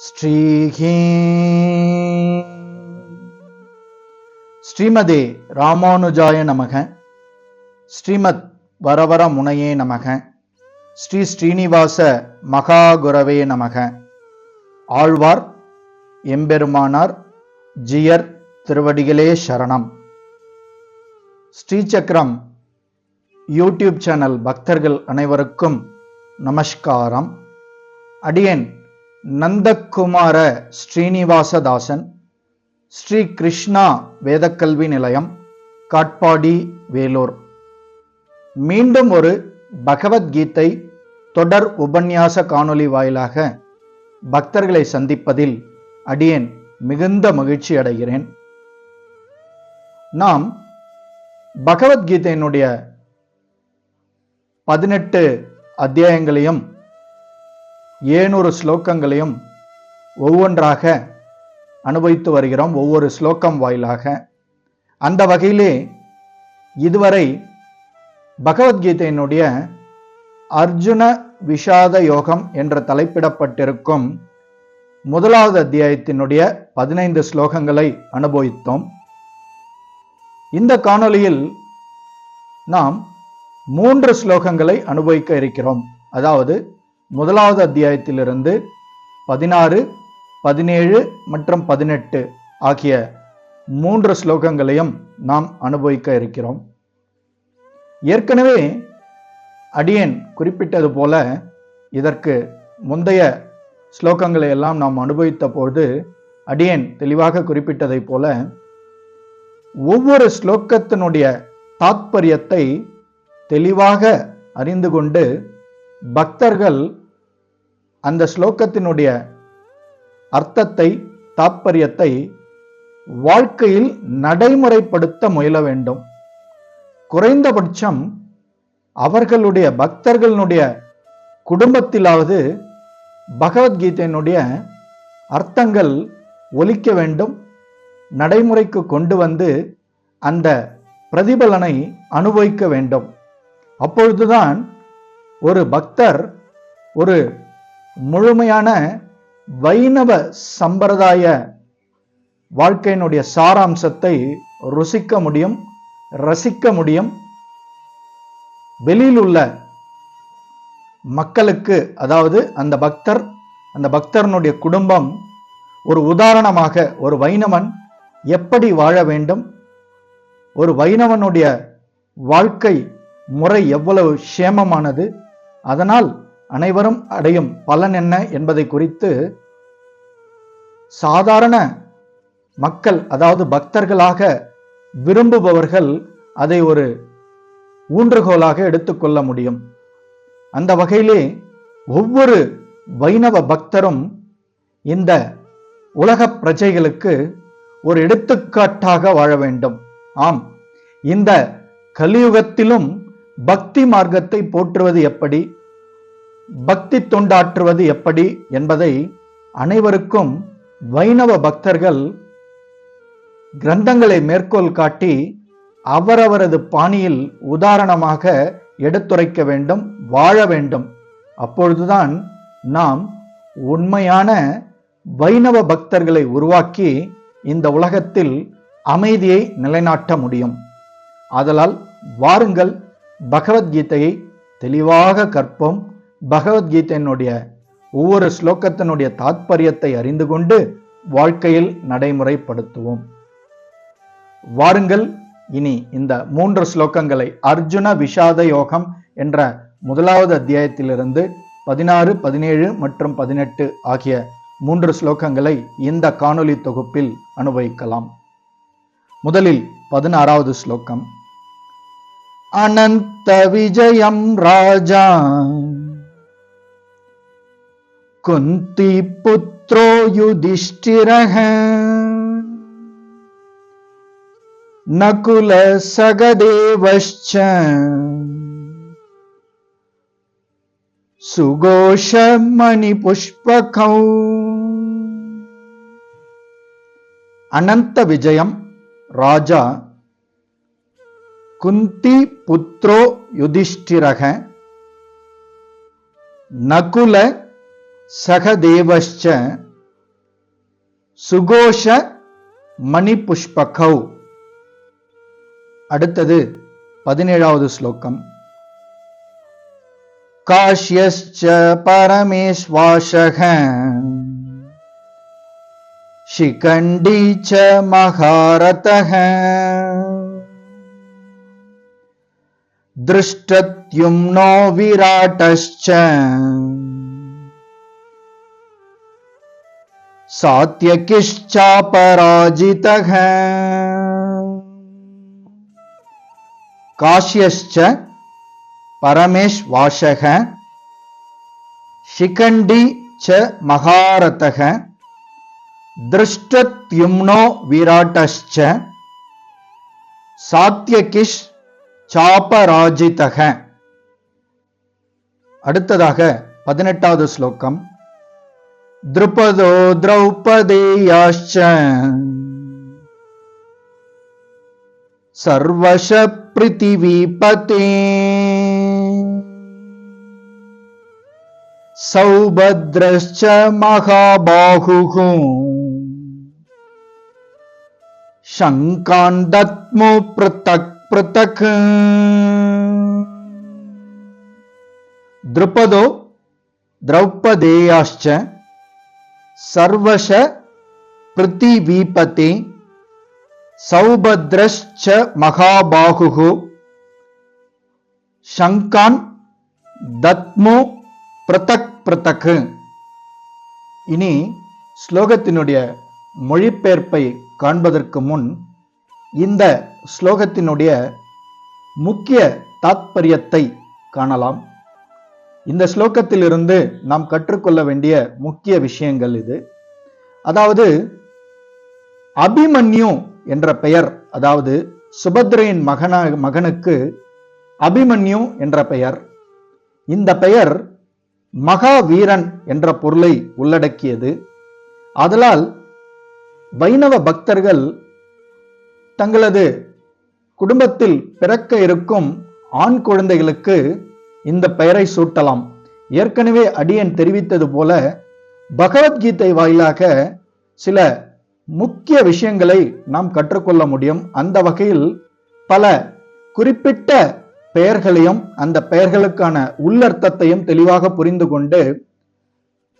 ஸ்ரீஹீ ஸ்ரீமதே ராமானுஜாய நமக. ஸ்ரீமத் வரவர முனையே நமக. ஸ்ரீ ஸ்ரீனிவாச மகாகுரவே நமக. ஆழ்வார் எம்பெருமானார் ஜியர் திருவடிகளே சரணம். ஸ்ரீசக்கரம் யூடியூப் சேனல் பக்தர்கள் அனைவருக்கும் நமஸ்காரம். அடியேன் நந்தகுமார ஸ்ரீனிவாசதாசன் ஸ்ரீ கிருஷ்ணா வேதக்கல்வி நிலையம் காட்பாடி வேலூர். மீண்டும் ஒரு பகவத்கீதை தொடர் உபன்யாச காணொளி வாயிலாக பக்தர்களை சந்திப்பதில் அடியேன் மிகுந்த மகிழ்ச்சி அடைகிறேன். நாம் பகவத்கீதையினுடைய பதினெட்டு அத்தியாயங்களையும் ஏனூறு ஸ்லோகங்களையும் ஒவ்வொன்றாக அனுபவித்து வருகிறோம் ஒவ்வொரு ஸ்லோகம் வாயிலாக. அந்த வகையிலே இதுவரை பகவத்கீதையினுடைய அர்ஜுன விஷாத யோகம் என்று தலைப்பிடப்பட்டிருக்கும் முதலாவது அத்தியாயத்தினுடைய பதினைந்து ஸ்லோகங்களை அனுபவித்தோம். இந்த காணொளியில் நாம் மூன்று ஸ்லோகங்களை அனுபவிக்க இருக்கிறோம். அதாவது முதலாவது அத்தியாயத்திலிருந்து பதினாறு பதினேழு மற்றும் பதினெட்டு ஆகிய மூன்று ஸ்லோகங்களையும் நாம் அனுபவிக்க இருக்கிறோம். ஏற்கனவே அடியேன் குறிப்பிட்டது போல இதற்கு முந்தைய ஸ்லோகங்களை எல்லாம் நாம் அனுபவித்த பொழுது அடியேன் தெளிவாக குறிப்பிட்டதைப் போல ஒவ்வொரு ஸ்லோகத்தினுடைய தாத்பரியத்தை தெளிவாக அறிந்து கொண்டு பக்தர்கள் அந்த ஸ்லோகத்தினுடைய அர்த்தத்தை தாற்பயத்தை வாழ்க்கையில் நடைமுறைப்படுத்த முயல வேண்டும். குறைந்தபட்சம் அவர்களுடைய பக்தர்களுடைய குடும்பத்திலாவது பகவத்கீதையினுடைய அர்த்தங்கள் ஒலிக்க வேண்டும். நடைமுறைக்கு கொண்டு வந்து அந்த பிரதிபலனை அனுபவிக்க வேண்டும். அப்பொழுதுதான் ஒரு பக்தர் ஒரு முழுமையான வைணவ சம்பிரதாய வாழ்க்கையினுடைய சாராம்சத்தை ருசிக்க முடியும் ரசிக்க முடியும். வெளியில் உள்ள மக்களுக்கு அதாவது அந்த பக்தர் அந்த பக்தரனுடைய குடும்பம் ஒரு உதாரணமாக ஒரு வைணவன் எப்படி வாழ வேண்டும் ஒரு வைணவனுடைய வாழ்க்கை முறை எவ்வளவு சேமமானது அதனால் அனைவரும் அடையும் பலன் என்ன என்பதை குறித்து சாதாரண மக்கள் அதாவது பக்தர்களாக விரும்புபவர்கள் அதை ஒரு ஊன்றுகோலாக எடுத்துக்கொள்ள முடியும். அந்த வகையிலே ஒவ்வொரு வைணவ பக்தரும் இந்த உலக பிரஜைகளுக்கு ஒரு எடுத்துக்காட்டாக வாழ வேண்டும். ஆம் இந்த கலியுகத்திலும் பக்தி மார்க்கத்தை போற்றுவது எப்படி? பக்தி தொண்டாற்றுவது எப்படி என்பதை அனைவருக்கும் வைணவ பக்தர்கள் கிரந்தங்களை மேற்கோள் காட்டி அவரவரது பாணியில் உதாரணமாக எடுத்துரைக்க வேண்டும் வாழ வேண்டும். அப்பொழுதுதான் நாம் உண்மையான வைணவ பக்தர்களை உருவாக்கி இந்த உலகத்தில் அமைதியை நிலைநாட்ட முடியும். ஆதலால் வாருங்கள் பகவத்கீதையை தெளிவாக கற்போம். பகவத்கீதையினுடைய ஒவ்வொரு ஸ்லோகத்தினுடைய தாத்பரியத்தை அறிந்து கொண்டு வாழ்க்கையில் நடைமுறைப்படுத்துவோம். வாருங்கள் இனி இந்த மூன்று ஸ்லோகங்களை அர்ஜுன விஷாத யோகம் என்ற முதலாவது அத்தியாயத்திலிருந்து பதினாறு பதினேழு மற்றும் பதினெட்டு ஆகிய மூன்று ஸ்லோகங்களை இந்த காணொளி தொகுப்பில் அனுபவிக்கலாம். முதலில் பதினாறாவது ஸ்லோகம். அனந்த விஜயம் ராஜா குந்தி புத்ரோ யுதிஷ்டிரக நகுல சகதேவश्च சுகோஷ மணி புஷ்பகௌ அனந்த விஜயம் ராஜா குந்தி சகதேவச்ச சுகோஷ மணிபுஷ்பகௌ. அடுத்தது பதினேழாவது ஸ்லோகம். காஷ்யஸ்ச பரமேஸ்வாசக शिखण्डी च महारथः दृष्टत्युम्नो विराटश्च சாத்தியகிஷ்சாபராஜிதக. காஷ்யஷ்ச பரமேஷ் வாஷக ஷிகண்டி ச மகாரதக. திருஷ்டத்யும்னோ விராட்டஷ்ச சாத்தியகிஷ் சாபராஜிதக அடுத்ததாக பதினெட்டாவது ஸ்லோகம். द्रुपदो द्रौपदेयाश्च। सर्वश पृथिवीपते सौभद्रश्च महाबाहुः। शङ्कान् दत्मु पृथक् पृथक्। द्रुपदो द्रौपदेयाश्च சர்வஷ பிருத்திவீபதே சௌபத்ரஷ்ச மகாபாகு ஷங்கான் தத்மோ பிரதக் பிரதக் இனி ஸ்லோகத்தினுடைய மொழிபெயர்ப்பை காண்பதற்கு முன் இந்த ஸ்லோகத்தினுடைய முக்கிய தாத்பரியத்தை காணலாம். இந்த ஸ்லோகத்திலிருந்து நாம் கற்றுக்கொள்ள வேண்டிய முக்கிய விஷயங்கள் இது. அதாவது அபிமன்யு என்ற பெயர் அதாவது சுபத்ரையின் மகன மகனுக்கு அபிமன்யு என்ற பெயர். இந்த பெயர் மகாவீரன் என்ற பொருளை உள்ளடக்கியது. ஆதலால் வைணவ பக்தர்கள் தங்களது குடும்பத்தில் பிறக்க இருக்கும் ஆண் குழந்தைகளுக்கு இந்த பெயரை சூட்டலாம். ஏற்கனவே அடியன் தெரிவித்தது போல பகவத்கீதை வாயிலாக சில முக்கிய விஷயங்களை நாம் கற்றுக்கொள்ள முடியும். அந்த வகையில் பல குறிப்பிட்ட பெயர்களையும் அந்த பெயர்களுக்கான உள்ளர்த்தத்தையும் தெளிவாக புரிந்து கொண்டு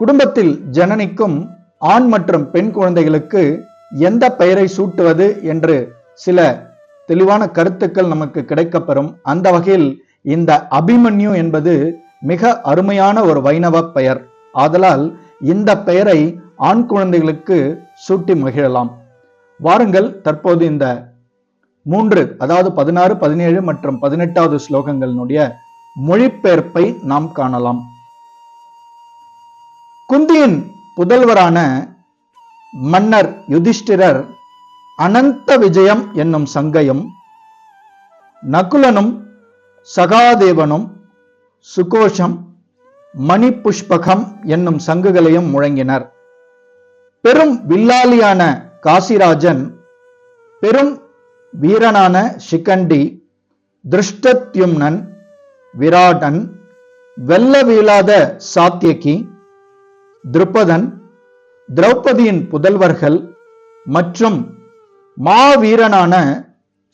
குடும்பத்தில் ஜனனிக்கும் ஆண் மற்றும் பெண் குழந்தைகளுக்கு எந்த பெயரை சூட்டுவது என்று சில தெளிவான கருத்துக்கள் நமக்கு கிடைக்கப்பெறும். அந்த வகையில் இந்த அபிமன்யு என்பது மிக அருமையான ஒரு வைணவ பெயர். ஆதலால் இந்த பெயரை ஆண் குழந்தைகளுக்கு சூட்டி மகிழலாம். வாருங்கள் தற்போது இந்த மூன்று அதாவது பதினாறு பதினேழு மற்றும் பதினெட்டாவது ஸ்லோகங்களினுடைய மொழிபெயர்ப்பை நாம் காணலாம். குந்தியின் புதல்வரான மன்னர் யுதிஷ்டிரர் அனந்த விஜயம் என்னும் சங்கையும் நகுலனும் சகாதேவனும் சுகோஷம் மணி புஷ்பகம் என்னும் சங்குகளையும் முழங்கினர். பெரும் வில்லாளியான காசிராஜன் பெரும் வீரனான சிக்கண்டி திருஷ்டத்யும்னன் விராடன் வெல்ல வீழாத சாத்தியகி திருப்பதன் திரௌபதியின் புதல்வர்கள் மற்றும் மாவீரனான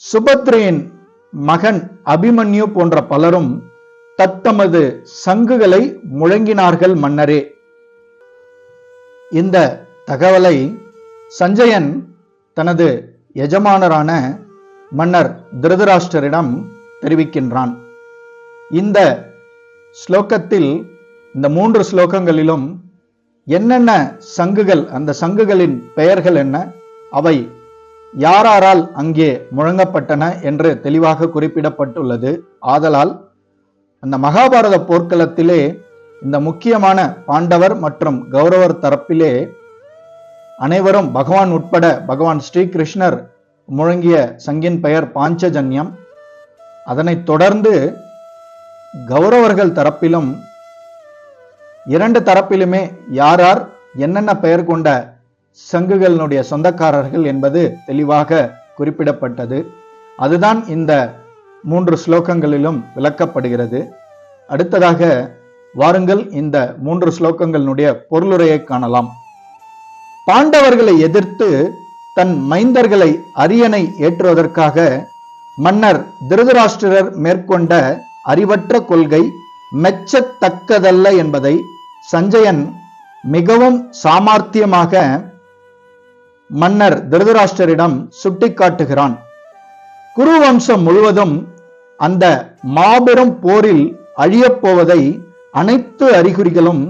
சுபத்ரையின் மகன் அபிமன்யு போன்ற பலரும் தத்தமது சங்குகளை முழங்கினார்கள் மன்னரே. இந்த தகவலை சஞ்சயன் தனது எஜமானரான மன்னர் திருதராஷ்டரிடம் தெரிவிக்கின்றான். இந்த ஸ்லோகத்தில் இந்த மூன்று ஸ்லோகங்களிலும் என்னென்ன சங்குகள் அந்த சங்குகளின் பெயர்கள் என்ன அவை யாராரால் அங்கே முழங்கப்பட்டன என்று தெளிவாக குறிப்பிடப்பட்டுள்ளது. ஆதலால் அந்த மகாபாரத போர்க்களத்திலே இந்த முக்கியமான பாண்டவர் மற்றும் கௌரவர் தரப்பிலே அனைவரும் பகவான் உட்பட பகவான் ஸ்ரீகிருஷ்ணர் முழங்கிய சங்கின் பெயர் பாஞ்சஜன்யம். அதனைத் தொடர்ந்து கௌரவர்கள் தரப்பிலும் இரண்டு தரப்பிலுமே யாரார் என்னென்ன பெயர் கொண்ட சங்குகளினுடைய சொந்தக்காரர்கள் என்பது தெளிவாக குறிப்பிடப்பட்டது. அதுதான் இந்த மூன்று ஸ்லோகங்களிலும் விளக்கப்படுகிறது. அடுத்ததாக வாருங்கள் இந்த மூன்று ஸ்லோகங்களினுடைய பொருளுரையை காணலாம். பாண்டவர்களை எதிர்த்து தன் மைந்தர்களை அரியணை ஏற்றுவதற்காக மன்னர் திருதராஷ்டிரர் மேற்கொண்ட அறிவற்ற கொள்கை மெச்சத்தக்கதல்ல என்பதை சஞ்சயன் மிகவும் சாமர்த்தியமாக மன்னர் திருதராஷ்டரிடம் சுட்டிக்காட்டுகிறான். குரு வம்சம் முழுவதும் அந்த மாபெரும் போரில் அழியப்போவதை அனைத்து அறிகுறிகளும்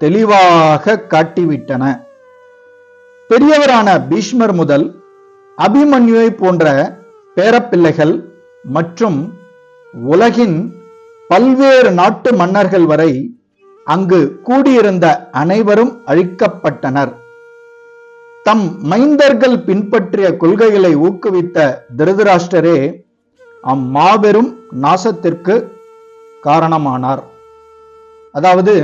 தெளிவாக காட்டிவிட்டன. பெரியவரான பீஷ்மர் முதல் அபிமன்யுவை போன்ற பேரப்பிள்ளைகள் மற்றும் உலகின் பல்வேறு நாட்டு மன்னர்கள் வரை அங்கு கூடியிருந்த அனைவரும் அழிக்கப்பட்டனர். தம் மைந்தர்கள் பின்பற்றிய கொள்கைகளை ஊக்குவித்த திருதராஷ்டரே அம்மாபெரும் நாசத்திற்கு காரணமானார். அதாவது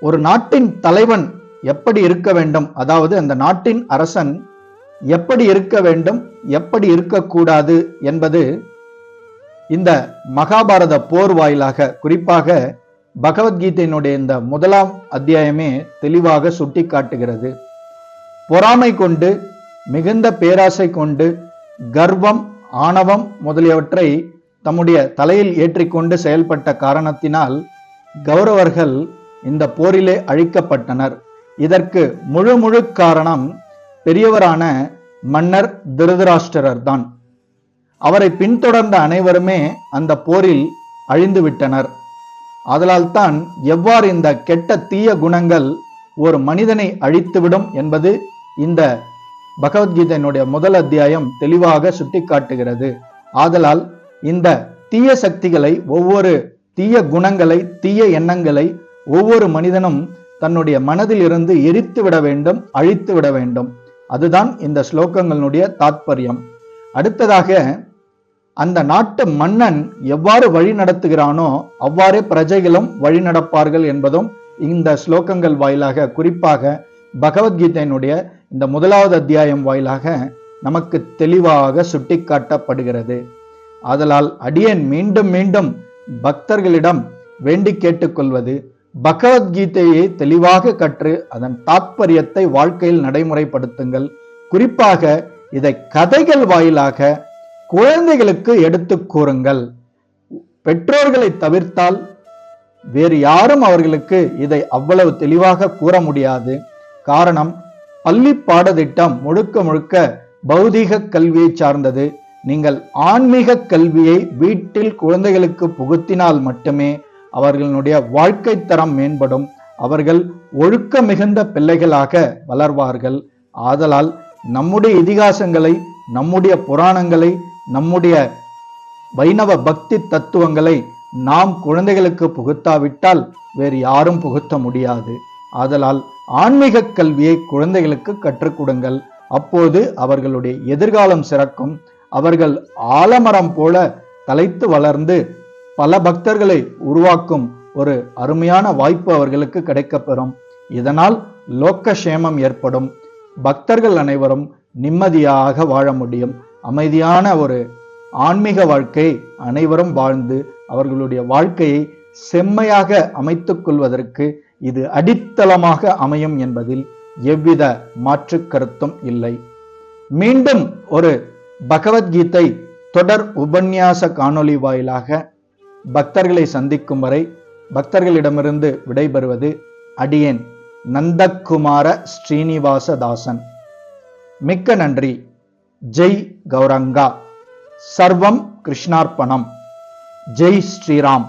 ஒரு நாட்டின் தலைவன் எப்படி இருக்க வேண்டும்? அதாவது அந்த நாட்டின் அரசன் எப்படி இருக்க வேண்டும்? எப்படி இருக்கக்கூடாது? என்பது இந்த மகாபாரத போர் வாயிலாக குறிப்பாக பகவத்கீதையினுடைய இந்த முதலாம் அத்தியாயமே தெளிவாக சுட்டி காட்டுகிறது பொறாமை கொண்டு மிகுந்த பேராசை கொண்டு கர்வம் ஆணவம் முதலியவற்றை தம்முடைய தலையில் ஏற்றிக்கொண்டு செயல்பட்ட காரணத்தினால் கௌரவர்கள் இந்த போரிலே அழிக்கப்பட்டனர். இதற்கு முழு முழு காரணம் பெரியவரான மன்னர் திருதராஷ்டிரர் தான். அவரை பின்தொடர்ந்த அனைவருமே அந்த போரில் அழிந்து விட்டனர். எவ்வாறு இந்த கெட்ட தீய குணங்கள் ஒரு மனிதனை அழித்துவிடும் என்பது இந்த பகவத்கீதையினுடைய முதல் அத்தியாயம் தெளிவாக சுட்டிக்காட்டுகிறது. ஆதலால் இந்த தீய சக்திகளை ஒவ்வொரு தீய குணங்களை தீய எண்ணங்களை ஒவ்வொரு மனிதனும் தன்னுடைய மனதில் இருந்து எரித்து விட வேண்டும் அழித்து விட வேண்டும். அதுதான் இந்த ஸ்லோகங்களுடைய தாத்பரியம். அடுத்ததாக அந்த நாட்டு மன்னன் எவ்வாறு வழி நடத்துகிறானோ அவ்வாறே பிரஜைகளும் வழி நடப்பார்கள் என்பதும் இந்த ஸ்லோகங்கள் வாயிலாக குறிப்பாக பகவத்கீதையினுடைய இந்த முதலாவது அத்தியாயம் வாயிலாக நமக்கு தெளிவாக சுட்டிக்காட்டப்படுகிறது. ஆதலால் அடியேன் மீண்டும் மீண்டும் பக்தர்களிடம் வேண்டி கேட்டுக்கொள்வது பகவத்கீதையை தெளிவாக கற்று அதன் தாத்பரியத்தை வாழ்க்கையில் நடைமுறைப்படுத்துங்கள். குறிப்பாக இதை கதைகள் வாயிலாக குழந்தைகளுக்கு எடுத்து கூறுங்கள். பெற்றோர்களை தவிர்த்தால் வேறு யாரும் அவர்களுக்கு இதை அவ்வளவு தெளிவாக கூற முடியாது. காரணம் பள்ளி பாடத்திட்டம் முழுக்க முழுக்க பௌதீக கல்வியை சார்ந்தது. நீங்கள் ஆன்மீக கல்வியை வீட்டில் குழந்தைகளுக்கு புகுத்தினால் மட்டுமே அவர்களுடைய வாழ்க்கை தரம் மேம்படும். அவர்கள் ஒழுக்க மிகுந்த பிள்ளைகளாக வளர்வார்கள். ஆதலால் நம்முடைய இதிகாசங்களை நம்முடைய புராணங்களை நம்முடைய வைணவ பக்தி தத்துவங்களை நாம் குழந்தைகளுக்கு புகுத்தாவிட்டால் வேறு யாரும் புகுத்த முடியாது. ஆதலால் ஆன்மீக கல்வியை குழந்தைகளுக்கு கற்றுக் கொடுங்கள். அப்போது அவர்களுடைய எதிர்காலம் சிறக்கும். அவர்கள் ஆலமரம் போல தலைத்து வளர்ந்து பல பக்தர்களை உருவாக்கும் ஒரு அருமையான வாய்ப்பு அவர்களுக்கு கிடைக்கப்பெறும். இதனால் லோக்க சேமம் ஏற்படும். பக்தர்கள் அனைவரும் நிம்மதியாக வாழ முடியும். அமைதியான ஒரு ஆன்மீக வாழ்க்கை அனைவரும் வாழ்ந்து அவர்களுடைய வாழ்க்கையை செம்மையாக அமைத்துக் கொள்வதற்கு இது அடித்தளமாக அமையும் என்பதில் எவ்வித மாற்று கருத்தும் இல்லை. மீண்டும் ஒரு பகவத்கீதை தொடர் உபன்யாச காணொளி வாயிலாக பக்தர்களை சந்திக்கும் வரை பக்தர்களிடமிருந்து விடைபெறுவது அடியேன் நந்தகுமார ஸ்ரீனிவாசதாசன். மிக்க நன்றி. ஜெய் கௌரங்கா. சர்வம் கிருஷ்ணார்ப்பணம். ஜெய் ஸ்ரீராம்.